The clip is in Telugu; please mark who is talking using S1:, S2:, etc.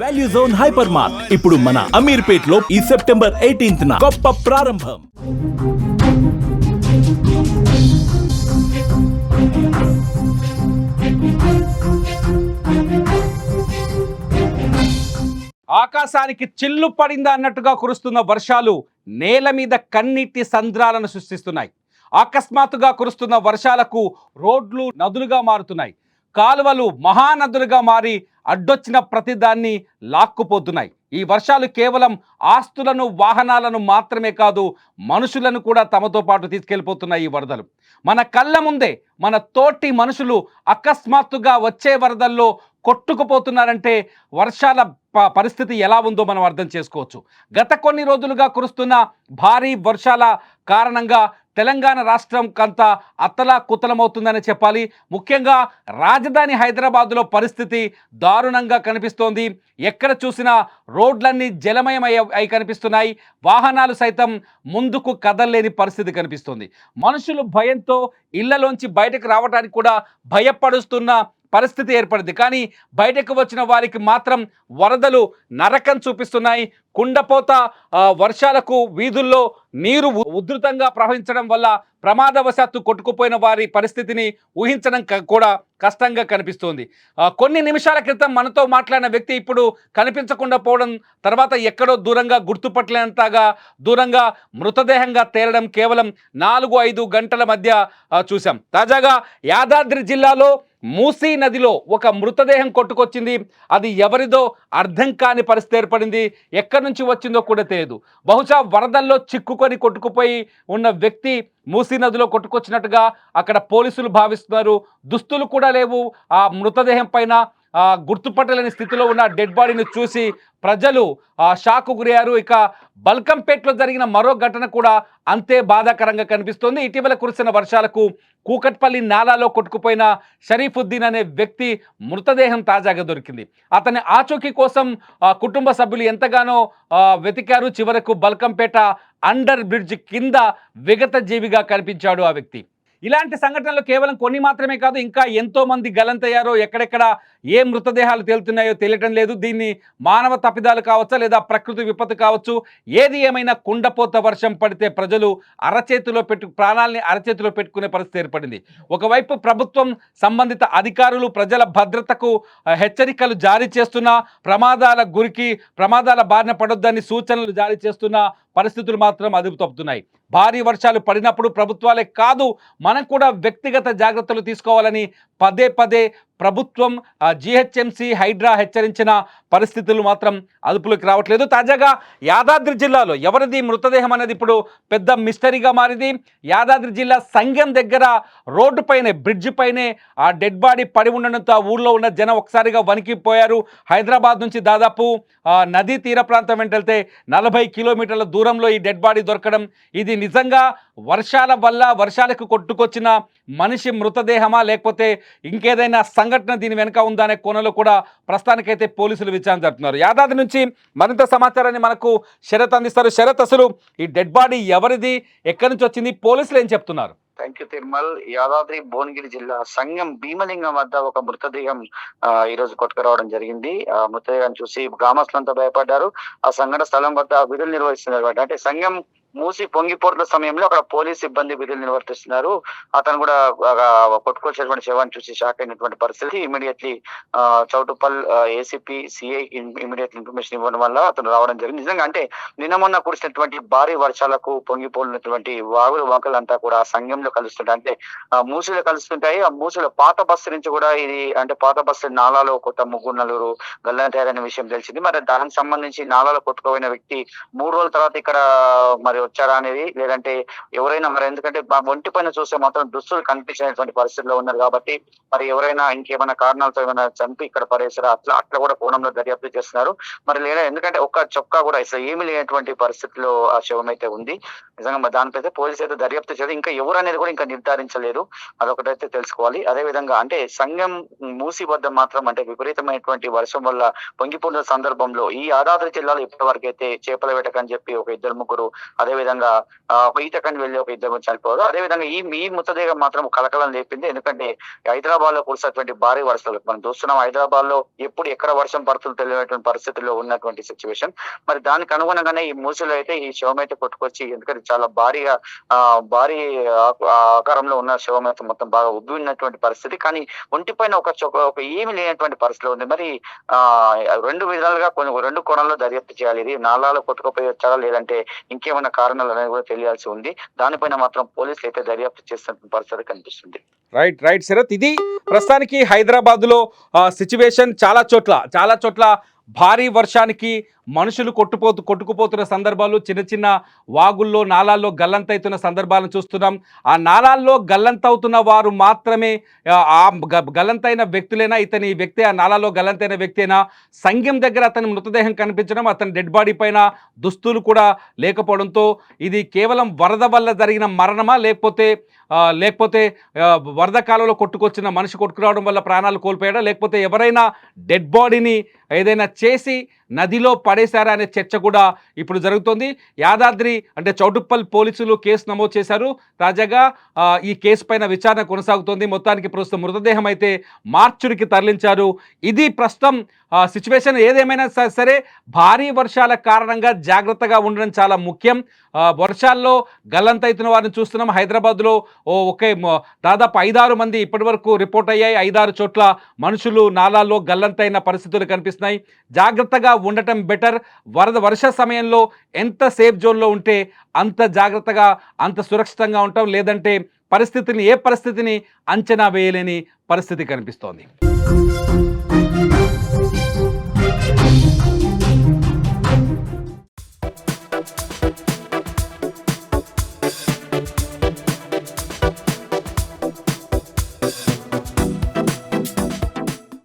S1: వాల్యూ జోన్ హైపర్ మార్ట్ ఇప్పుడు మన అమీర్పేట్లో ఈ సెప్టెంబర్ ఎయిటీన్త్ గొప్ప ప్రారంభం.
S2: ఆకాశానికి చిల్లు పడిందా అన్నట్టుగా కురుస్తున్న వర్షాలు నేల మీద కన్నీటి సంద్రాలను సృష్టిస్తున్నాయి. అకస్మాత్తుగా కురుస్తున్న వర్షాలకు రోడ్లు నదులుగా మారుతున్నాయి. కాలువలు మహానదులుగా మారి అడ్డొచ్చిన ప్రతిదాన్ని లాక్కుపోతున్నాయి. ఈ వర్షాలు కేవలం ఆస్తులను వాహనాలను మాత్రమే కాదు మనుషులను కూడా తమతో పాటు తీసుకెళ్ళిపోతున్నాయి ఈ వరదలు. మన కళ్ళ ముందే మన తోటి మనుషులు అకస్మాత్తుగా వచ్చే వరదల్లో కొట్టుకుపోతున్నారంటే వర్షాల ప- పరిస్థితి ఎలా ఉందో మనం అర్థం చేసుకోవచ్చు. గత కొన్ని రోజులుగా కురుస్తున్న భారీ వర్షాల కారణంగా తెలంగాణ రాష్ట్రం కంత అత్తలా కుతలమవుతుందని చెప్పాలి. ముఖ్యంగా రాజధాని హైదరాబాదులో పరిస్థితి దారుణంగా కనిపిస్తోంది. ఎక్కడ చూసినా రోడ్లన్నీ జలమయం అయి కనిపిస్తున్నాయి. వాహనాలు సైతం ముందుకు కదలలేని పరిస్థితి కనిపిస్తుంది. మనుషులు భయంతో ఇళ్ళలోంచి బయటకు రావడానికి కూడా భయపడుస్తున్న పరిస్థితి ఏర్పడింది. కానీ బయటకు వచ్చిన వారికి మాత్రం వరదలు నరకం చూపిస్తున్నాయి. కుండపోత వర్షాలకు వీధుల్లో నీరు ఉధృతంగా ప్రవహించడం వల్ల ప్రమాదవశాత్తు కొట్టుకుపోయిన వారి పరిస్థితిని ఊహించడం కూడా కష్టంగా కనిపిస్తోంది. కొన్ని నిమిషాల క్రితం మనతో మాట్లాడిన వ్యక్తి ఇప్పుడు కనిపించకుండా పోవడం తర్వాత ఎక్కడో దూరంగా గుర్తుపట్టలేనంతగా దూరంగా మృతదేహంగా తేలడం కేవలం నాలుగు ఐదు గంటల మధ్య చూశాం. తాజాగా యాదాద్రి జిల్లాలో మూసీ నదిలో ఒక మృతదేహం కొట్టుకొచ్చింది. అది ఎవరిదో అర్థం కాని పరిస్థితి ఏర్పడింది. ఎక్కడి నుంచి వచ్చిందో కూడా తెలియదు. బహుశా వరదల్లో చిక్కుకొని కొట్టుకుపోయి ఉన్న వ్యక్తి మూసీ నదిలో కొట్టుకొచ్చినట్టుగా అక్కడ పోలీసులు భావిస్తున్నారు. దుస్తులు కూడా లేవు. ఆ మృతదేహం పైన గుర్తుపట్టలేని స్థితిలో ఉన్న డెడ్ బాడీని చూసి ప్రజలు షాకు గురయ్యారు. ఇక బల్కంపేట్లో జరిగిన మరో ఘటన కూడా అంతే బాధాకరంగా కనిపిస్తోంది. ఇటీవల కురిసిన వర్షాలకు కూకట్పల్లి నాలాలో కొట్టుకుపోయిన షరీఫుద్దీన్ అనే వ్యక్తి మృతదేహం తాజాగా దొరికింది. అతని ఆచూకీ కోసం కుటుంబ సభ్యులు ఎంతగానో వెతికారు. చివరకు బల్కంపేట అండర్ బ్రిడ్జ్ కింద విగత జీవిగా కనిపించాడు ఆ వ్యక్తి. ఇలాంటి సంఘటనలు కేవలం కొన్ని మాత్రమే కాదు ఇంకా ఎంతో మంది గలంతయ్యారో ఎక్కడెక్కడ ఏ మృతదేహాలు తేలుతున్నాయో తెలియటం లేదు. దీన్ని మానవ తప్పిదాలు కావచ్చా లేదా ప్రకృతి విపత్తు కావచ్చు? ఏది ఏమైనా కుండపోత వర్షం పడితే ప్రజలు అరచేతిలో పెట్టు ప్రాణాలని అరచేతిలో పెట్టుకునే పరిస్థితి ఏర్పడింది. ఒకవైపు ప్రభుత్వం సంబంధిత అధికారులు ప్రజల భద్రతకు హెచ్చరికలు జారీ చేస్తున్న ప్రమాదాల గురికి ప్రమాదాల బారిన పడొద్దని సూచనలు జారీ చేస్తున్నా పరిస్థితులు మాత్రం అదుపు తప్పుతున్నాయి. భారీ వర్షాలు పడినప్పుడు ప్రభుత్వాలే కాదు మనం కూడా వ్యక్తిగత జాగ్రత్తలు తీసుకోవాలని పదే పదే ప్రభుత్వం జిహెచ్ఎంసి హైడ్రా హెచ్చరించిన పరిస్థితులు మాత్రం అదుపులోకి రావట్లేదు. తాజాగా యాదాద్రి జిల్లాలో ఎవరిది మృతదేహం అనేది ఇప్పుడు పెద్ద మిస్టరీగా మారింది. యాదాద్రి జిల్లా సంఘం దగ్గర రోడ్డు పైనే బ్రిడ్జ్ పైనే ఆ డెడ్ బాడీ పడి ఉండడంతో ఆ ఊళ్ళో ఉన్న జనం ఒకసారిగా వణికిపోయారు హైదరాబాద్ నుంచి దాదాపు నదీ తీర ప్రాంతం వెంటెళ్తే నలభై కిలోమీటర్ల దూరంలో ఈ డెడ్ బాడీ దొరకడం ఇది నిజంగా వర్షాల వల్ల వర్షాలకు కొట్టుకొచ్చిన మనిషి మృతదేహమా లేకపోతే ఇంకేదైనా సంఘటన దీని వెనుక ఉందా అనే కోణంలో కూడా ప్రస్తుతానికైతే పోలీసులు విచారణ జరుపుతున్నారు. యాదాద్రి నుంచి మరింత సమాచారాన్ని మనకు శరత్ అందిస్తారు. శరత్ అసలు ఈ డెడ్ బాడీ ఎవరిది? ఎక్కడి నుంచి వచ్చింది? పోలీసులు ఏం చెప్తున్నారు?
S3: థ్యాంక్ యూ తిరుమల్ యాదాద్రి భువనగిరి జిల్లా సంగం భీమలింగం వద్ద ఒక మృతదేహం ఈ రోజు కొట్టుకురావడం జరిగింది. ఆ మృతదేహాన్ని చూసి గ్రామస్తులంతా భయపడ్డారు. ఆ సంఘటన స్థలం వద్ద విధులు నిర్వహిస్తున్నారు. అంటే సంఘం మూసి పొంగిపోతున్న సమయంలో అక్కడ పోలీస్ సిబ్బంది విధులు నిర్వర్తిస్తున్నారు. అతను కూడా ఆ, కొట్టుకొచ్చేటువంటి శవాన్ని చూసి షాక్ అయినటువంటి పరిస్థితి. Immediately Choutuppal ACP CI immediate information ఇవ్వడం వల్ల అతను రావడం జరిగింది. నిజంగా అంటే నిన్న మొన్న కురిసినటువంటి భారీ వర్షాలకు పొంగిపోయినటువంటి వాగులు వంకలు అంతా కూడా ఆ సంఘంలో కలుస్తుంటాయి. అంటే మూసులు కలుస్తుంటాయి. ఆ మూసుల పాత బస్సు నుంచి కూడా ఇది అంటే పాత బస్సు నాలాలో కొత్త ముగ్గురు నలుగురు గల్లంతయ్యారనే విషయం తెలిసింది. మరి దానికి సంబంధించి నాలాలో కొట్టుకుపోయిన వ్యక్తి మూడు రోజుల తర్వాత ఇక్కడ మరి వచ్చారా అనేది లేదంటే ఎవరైనా మరి ఎందుకంటే ఒంటి పైన చూస్తే మాత్రం దుస్తులు కనిపించినటువంటి పరిస్థితిలో ఉన్నారు కాబట్టి మరి ఎవరైనా ఇంకేమైనా కారణాలతో ఏమైనా చంపి ఇక్కడ పడేసారా అట్లా అట్లా కూడా కోణంలో దర్యాప్తు చేస్తున్నారు. మరి లేదా ఎందుకంటే ఒక్క చొక్కా కూడా అసలు ఏమి లేనటువంటి పరిస్థితిలో ఆ శవం అయితే ఉంది. నిజంగా దానిపైతే పోలీసు అయితే దర్యాప్తు చేసి ఇంకా ఎవరు అనేది కూడా ఇంకా నిర్ధారించలేదు. అదొకటైతే తెలుసుకోవాలి. అదే విధంగా అంటే సంఘం మూసి వద్ద మాత్రం అంటే విపరీతమైనటువంటి వర్షం వల్ల పొంగిపోయిన సందర్భంలో ఈ యాదాద్రి జిల్లాలో ఇప్పటి వరకు అయితే చేపల వేటకని చెప్పి ఒక ఇద్దరు ముగ్గురు అదే అదేవిధంగా ఆ, ఒక వెళ్ళి ఒక ఇద్దరు చనిపోయారు అదేవిధంగా ఈ ఈ మృతదేహం మాత్రం కలకలం లేపింది. ఎందుకంటే హైదరాబాద్లో కురిసినటువంటి భారీ వర్షాలు మనం చూస్తున్నాం హైదరాబాద్లో ఎప్పుడు ఎక్కడ వర్షం పడుతుందో తెలియనటువంటి పరిస్థితుల్లో ఉన్నటువంటి సిచ్యువేషన్ మరి దానికి అనుగుణంగానే ఈ మూసలో అయితే ఈ శవం అయితే కొట్టుకొచ్చి ఎందుకంటే చాలా భారీగా ఆ భారీ ఆకారంలో ఉన్న శవం అయితే మొత్తం బాగా ఉబ్బినటువంటి పరిస్థితి. కానీ ఒంటిపైన ఒక ఒక ఏమి లేనటువంటి పరిస్థితిలో ఉంది. మరి ఆ రెండు విధాలుగా కొన్ని రెండు కోణాల్లో దర్యాప్తు చేయాలి. ఇది నాళాలు కొట్టుకుపోయి వచ్చారా లేదంటే ఇంకేమైనా కారణాలు అనేది కూడా తెలియాల్సి ఉంది. దానిపైన మాత్రం పోలీసులు అయితే దర్యాప్తు చేస్తున్న పరిస్థితి కనిపిస్తుంది.
S2: Right right Sharath. ఇది ప్రస్తుతానికి హైదరాబాద్లో సిచ్యువేషన్ చాలా చోట్ల చాలా చోట్ల భారీ వర్షానికి మనుషులు కొట్టుపోతు కొట్టుకుపోతున్న సందర్భాలు చిన్న చిన్న వాగుల్లో నాలాల్లో గల్లంతవుతున్న సందర్భాలను చూస్తున్నాం. ఆ నాలాల్లో గల్లంతవుతున్న వారు మాత్రమే ఆ, గల్లంతైన వ్యక్తులైనా? ఇతని వ్యక్తి ఆ నాలాలో గల్లంతైన వ్యక్తేనా? సంఘం దగ్గర అతని మృతదేహం కనిపించడం అతని డెడ్ బాడీ పైన దుస్తులు కూడా లేకపోవడంతో ఇది కేవలం వరద వల్ల జరిగిన మరణమా? లేకపోతే లేకపోతే వరద కాలంలో కొట్టుకొచ్చిన మనిషి కొట్టుకురావడం వల్ల ప్రాణాలు కోల్పోయాడా? లేకపోతే ఎవరైనా డెడ్ బాడీని ఏదైనా చేసి నదిలో పడేశారా అనే చర్చ కూడా ఇప్పుడు జరుగుతోంది. యాదాద్రి అంటే చౌటుప్పల్ పోలీసులు కేసు నమోదు చేశారు. తాజాగా ఈ కేసు పైన విచారణ కొనసాగుతోంది. మొత్తానికి ప్రస్తుతం మృతదేహం అయితే మార్చురికి తరలించారు. ఇది ప్రస్తుతం సిచ్యువేషన్ ఏదేమైనా సరే భారీ వర్షాల కారణంగా జాగ్రత్తగా ఉండడం చాలా ముఖ్యం. వర్షాల్లో గల్లంతైతున్న వారిని చూస్తున్నాం. హైదరాబాద్లో ఓ ఒకే దాదాపు ఐదారు మంది ఇప్పటివరకు రిపోర్ట్ అయ్యాయి. ఐదారు చోట్ల మనుషులు నాలాల్లో గల్లంతైన పరిస్థితులు కనిపిస్తున్నాయి. జాగ్రత్తగా ఉండటం బెటర్ వరద వర్ష సమయంలో ఎంత సేఫ్ జోన్లో ఉంటే అంత జాగ్రత్తగా అంత సురక్షితంగా ఉంటాం. లేదంటే పరిస్థితిని ఏ పరిస్థితిని అంచనా వేయలేని పరిస్థితి కనిపిస్తోంది.